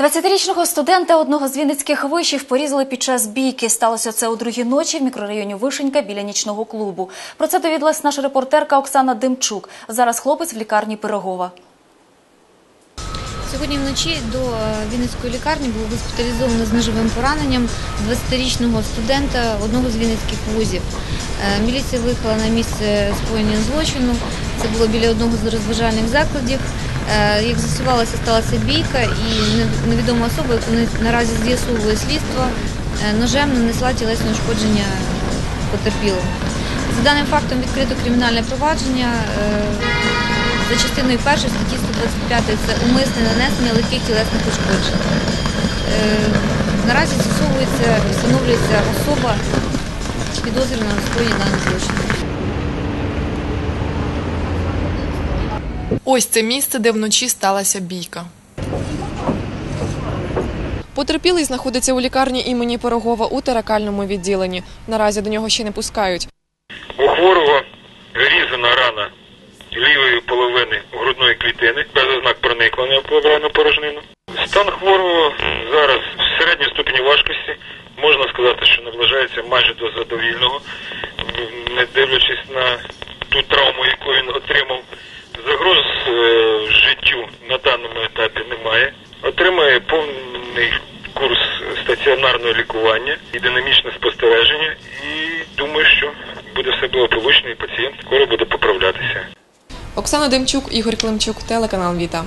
20-річного студента одного з вінницьких вишів порізали під час бійки. Сталося це у другій ночі в мікрорайоні Вишенька біля нічного клубу. Про це довідалась наша репортерка Оксана Демчук. Зараз хлопець в лікарні Пирогова. Сьогодні вночі до е, Вінницької лікарні було госпіталізовано з ножовим пораненням 20-річного студента одного з вінницьких вузів. Е, Міліція виїхала на місце скоєння злочину. Це було біля одного з розважальних закладів. Е, Як з'ясувалося, сталася бійка, і невідома особа, яку наразі з'ясовує слідство, е, ножем нанесла тілесне ушкодження потерпілому. За даним фактом відкрито кримінальне провадження. е, за частиною першої статті 125 це умисне нанесення легких тілесних ушкоджень. Наразі з'ясовується, встановлюється особа підозрювана в скоєнні злочину. Ось це місце, де вночі сталася бійка. Потерпілий знаходиться у лікарні імені Пирогова у теракальному відділенні. Наразі до нього ще не пускають. У хворого вирізана рана лівої половини грудної клітини без ознак проникнення в плевральну порожнину. Стан хворого зараз в середній ступені важкості. Можна сказати, що наближається майже до задовільного, не дивлячись на ту травму, на даному етапі немає. Отримає повний курс стаціонарного лікування і динамічне спостереження. І думаю, що буде все благополучно, і пацієнт скоро буде поправлятися. Оксана Демчук, Ігор Климчук, телеканал Віта.